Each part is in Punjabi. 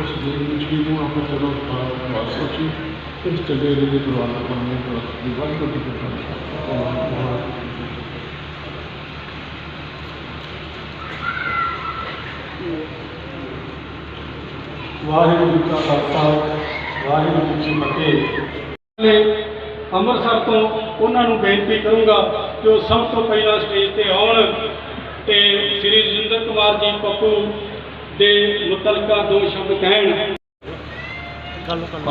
ਉਸ ਦੇਵ ਵਿੱਚ ਵੀ ਨੂੰ ਆਪਣੇ ਜਦੋਂ ਬਾਤ ਸੋਚੀ ਇਸ ਚੰਗੇ ਦੇ ਦਰਵਾਜ਼ੇ ਪਾਣੇ ਤੋਂ ਦੀਵਾਨ ਤੋਂ ਦਿੱਤਾ ਵਾਹਿਗੁਰੂ ਜੀ ਕਾ ਖਾਲਸਾ, ਵਾਹਿਗੁਰੂ ਜੀ ਕੀ ਫਤਿਹ। ਅੰਮ੍ਰਿਤਸਰ ਤੋਂ ਉਹਨਾਂ ਨੂੰ ਬੇਨਤੀ ਕਰੂੰਗਾ ਕਿ ਉਹ ਸਭ ਤੋਂ ਪਹਿਲਾਂ ਸਟੇਜ ਤੇ ਆਉਣ ਤੇ ਸ੍ਰੀ ਰਜਿੰਦਰ ਕੁਮਾਰ ਜੀ ਪੱਪੂ ਦੇ ਮੁਤਲਕਾ ਦੋ ਸ਼ਬਦ ਕਹਿਣ।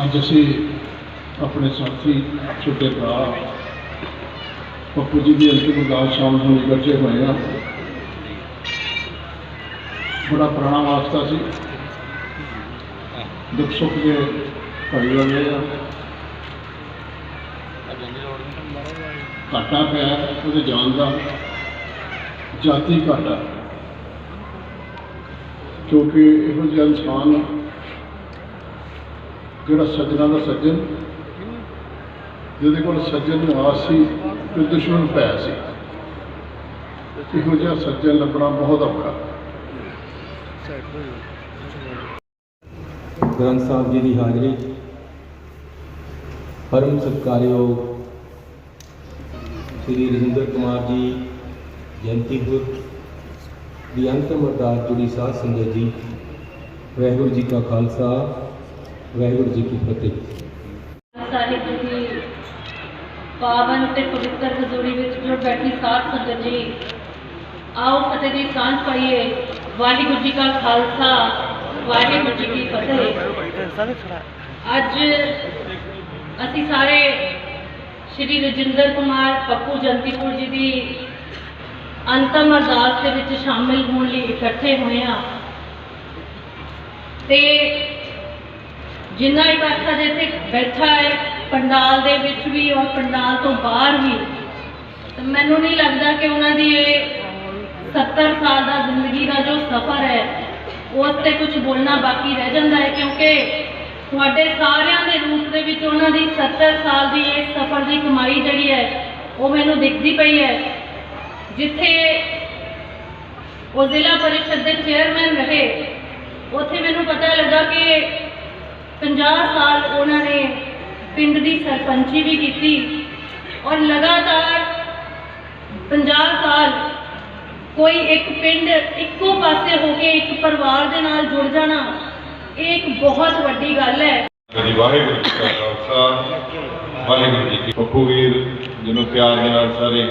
ਅੱਜ ਅਸੀਂ ਆਪਣੇ ਸਾਥੀ, ਛੋਟੇ ਭਰਾ, ਪੱਪੂ ਜੀ ਦੀ ਅੰਤਿਮ ਅਰਦਾਸ ਸ਼ਾਮ ਨੂੰ ਇਕੱਠੇ ਹੋਏ ਆ। ਬੜਾ ਪੁਰਾਣਾ ਵਾਸਤਾ ਸੀ। ਦੁੱਖ ਸੁੱਖ ਦੇ ਭਾਈ ਵਾਲੇ ਆ। ਘਾਟਾ ਪਿਆ, ਉਹਦੇ ਜਾਨ ਦਾ। ਜਾਤੀ ਘਾਟਾ। ਕਿਉਂਕਿ ਇਹੋ ਜਿਹਾ ਇਨਸਾਨ ਜਿਹੜਾ ਸੱਜਣਾ ਦਾ ਸੱਜਣ, ਜਿਹਦੇ ਕੋਲ ਸੱਜਣ ਨਿਵਾਸ ਸੀ ਤੇ ਦੁਸ਼ਮਣ ਪੈ ਸੀ। ਇਹੋ ਜਿਹਾ ਸੱਜਣ ਲੱਭਣਾ ਬਹੁਤ ਔਖਾ। ਗ੍ਰੰਥ ਸਾਹਿਬ ਜੀ ਦੀ ਹਾਜ਼ਰੀ। ਪਰਮ ਸਤਿਕਾਰਯੋਗ ਸ੍ਰੀ ਰਜਿੰਦਰ ਕੁਮਾਰ ਜੀ, ਜਯੰਤੀ ਗੁਰੂ ਦੀ ਅੰਤਮ ਅਰਦਾਸ ਜੁੜੀ ਸਾਧ ਸੰਗਤ ਜੀ। ਵਾਹਿਗੁਰੂ ਜੀ ਕਾ ਖਾਲਸਾ, ਵਾਹਿਗੁਰੂ ਜੀ ਕੀ ਫਤਿਹ। ਸਾਹਿਬ ਜੀ ਪਾਵਨ ਤੇ ਪਵਿੱਤਰ ਹਜ਼ੂਰੀ ਵਿੱਚ ਜੋ ਬੈਠੀ ਸਾਧ ਸੰਗਤ ਜੀ, ਆਓ ਫਤਿਹ ਦੀ ਸਾਂਝ ਪਾਈਏ। ਵਾਹਿਗੁਰੂ ਜੀ ਕਾ ਖਾਲਸਾ, ਵਾਹਿਗੁਰੂ ਜੀ ਕੀ ਫਤਿਹ। ਅੱਜ ਅਸੀਂ ਸਾਰੇ ਸ਼੍ਰੀ ਰਜਿੰਦਰ ਕੁਮਾਰ ਪੱਪੂ ਜੰਤੀਪੁਰ ਜੀ ਦੀ ਅੰਤਮ ਅਰਦਾਸ ਦੇ ਵਿੱਚ ਸ਼ਾਮਿਲ ਹੋਣ ਲਈ ਇਕੱਠੇ ਹੋਏ ਹਾਂ। ਤੇ ਜਿੰਨਾ ਇਕੱਠ ਅਜੇ ਇੱਥੇ ਬੈਠਾ ਹੈ, ਪੰਡਾਲ ਦੇ ਵਿੱਚ ਵੀ ਔਰ ਪੰਡਾਲ ਤੋਂ ਬਾਹਰ ਵੀ ਮੈਨੂੰ ਨਹੀਂ ਲੱਗਦਾ ਕਿ ਉਹਨਾਂ ਦੀ ਇਹ 70 ਸਾਲ ਦਾ ਜ਼ਿੰਦਗੀ ਦਾ ਜੋ ਸਫ਼ਰ ਹੈ, ਉਸ ਤੇ ਕੁਝ ਬੋਲਣਾ ਬਾਕੀ ਰਹਿ ਜਾਂਦਾ ਹੈ, ਕਿਉਂਕਿ ਤੁਹਾਡੇ ਸਾਰਿਆਂ ਦੇ ਰੂਪ ਦੇ ਵਿੱਚ ਉਹਨਾਂ ਦੀ 70 ਸਾਲ ਦੀ ਇਸ ਸਫ਼ਰ ਦੀ ਕਮਾਈ ਜਿਹੜੀ ਹੈ, ਉਹ ਮੈਨੂੰ ਦਿਖਦੀ ਪਈ ਹੈ। ਜਿੱਥੇ ਉਹ ਜ਼ਿਲ੍ਹਾ ਪਰਿਸ਼ਦ ਦੇ ਚੇਅਰਮੈਨ ਰਹੇ, ਉੱਥੇ ਮੈਨੂੰ ਪਤਾ ਲੱਗਾ ਕਿ 50 ਸਾਲ ਉਹਨਾਂ ਨੇ ਪਿੰਡ ਦੀ ਸਰਪੰਚੀ ਵੀ ਕੀਤੀ ਔਰ ਲਗਾਤਾਰ 50 ਸਾਲ ਕੋਈ ਇੱਕ ਪਿੰਡ ਇੱਕੋ ਪਾਸੇ ਹੋ ਕੇ ਇੱਕ ਪਰਿਵਾਰ ਦੇ ਨਾਲ ਜੁੜ ਜਾਣਾ, ਇਹ ਇੱਕ ਬਹੁਤ ਵੱਡੀ ਗੱਲ ਹੈ। ਜੀ ਵਾਹਿਗੁਰੂ ਜੀ ਕਾ ਖਾਲਸਾ, ਵਾਹਿਗੁਰੂ ਜੀ ਕੀ ਪੱਪੂ ਵੀਰ, ਜਿਹਨੂੰ ਪਿਆਰ ਦੇ ਨਾਲ ਸਾਰੇ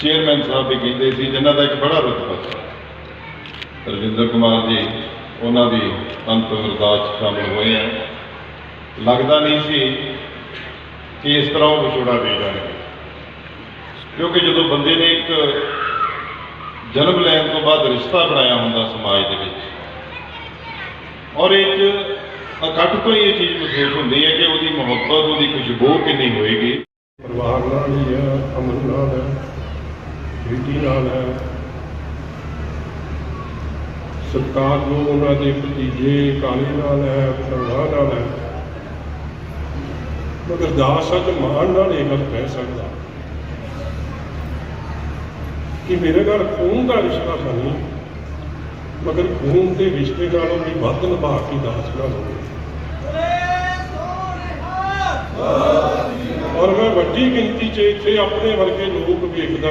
ਚੇਅਰਮੈਨ ਸਾਹਿਬ ਵੀ ਕਹਿੰਦੇ ਸੀ, ਜਿਨ੍ਹਾਂ ਦਾ ਇੱਕ ਬੜਾ ਰੁਤਬਾ ਸੀ। ਰਵਿੰਦਰ ਕੁਮਾਰ ਜੀ, ਉਹਨਾਂ ਦੀ ਅੰਤ ਅਰਦਾਸ 'ਚ ਸ਼ਾਮਲ ਹੋਏ ਆ। ਲੱਗਦਾ ਨਹੀਂ ਸੀ ਕਿ ਇਸ ਤਰ੍ਹਾਂ ਉਹ ਵਿਛੋੜਾ ਦੇ ਜਾਣਗੇ। ਕਿਉਂਕਿ ਜਦੋਂ ਬੰਦੇ ਨੇ ਇੱਕ ਜਨਮ ਲੈਣ ਤੋਂ ਬਾਅਦ ਰਿਸ਼ਤਾ ਬਣਾਇਆ ਹੁੰਦਾ ਸਮਾਜ ਦੇ ਵਿੱਚ, ਔਰ ਇਹ 'ਚ ਇਕੱਠ ਤੋਂ ਹੀ ਇਹ ਚੀਜ਼ ਮਹਿਸੂਸ ਹੁੰਦੀ ਹੈ ਕਿ ਉਹਦੀ ਮੁਹੱਬਤ, ਉਹਦੀ ਖੁਸ਼ਬੂ ਕਿੰਨੀ ਹੋਏਗੀ। ਪਰਿਵਾਰ ਨਾਲ ਹੀ ਹੈ ਅਮਨ ਨਾਲ ਹੈ। ਬੇਟੀ ਨਾਲ ਹੈ। ਸਤਿਕਾਰ ਜੋ ਉਹਨਾਂ ਦੇ ਭਤੀਜੇ, ਕਾਲੇ ਨਾਲ ਹੈ ਪਰਵਾਹ ਨਾਲ ਹੈ। ਮਗਰ ਦਾਸ ਅੱਜ ਮਾਣ ਨਾਲ ਇਹ ਗੱਲ ਕਹਿ ਸਕਦਾ। ਕਿ ਮੇਰੇ ਨਾਲ ਖੂਨ ਦਾ ਰਿਸ਼ਤਾ ਤਾਂ ਨਹੀਂ, ਮਗਰ ਖੂਨ ਦੇ ਰਿਸ਼ਤੇ ਨਾਲੋਂ ਵੀ ਵੱਧ ਨਿਭਾ ਕੇ ਦਾਸ ਨਾਲ ਹੋਵੇ। ਔਰ ਮੈਂ ਵੱਡੀ ਗਿਣਤੀ 'ਚ ਇੱਥੇ ਆਪਣੇ ਵਰਗੇ ਲੋਕ ਵੇਖਦਾ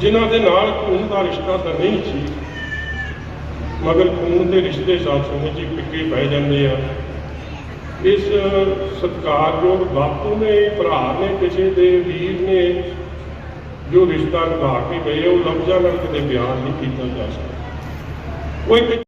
ਜਿਨ੍ਹਾਂ ਦੇ ਨਾਲ ਖੂਨ ਦਾ ਰਿਸ਼ਤਾ ਤਾਂ ਨਹੀਂ ਸੀ, ਮਗਰ ਖੂਨ ਦੇ ਰਿਸ਼ਤੇ ਸਾਥੋਂ ਵਿੱਚ ਹੀ ਫਿੱਕੇ ਪੈ ਜਾਂਦੇ ਆ। ਇਸ ਸਤਿਕਾਰਯੋਗ ਬਾਪੂ ਨੇ, ਭਰਾ ਨੇ, ਕਿਸੇ ਦੇ ਵੀਰ ਨੇ ਜੋ ਰਿਸ਼ਤਾ ਨਿਭਾ ਕੇ ਗਏ, ਉਹ ਲਫ਼ਜ਼ਾਂ ਨਾਲ ਕਦੇ ਬਿਆਨ ਨਹੀਂ ਕੀਤਾ ਜਾ ਸਕਦਾ। ਉਹ ਇੱਕ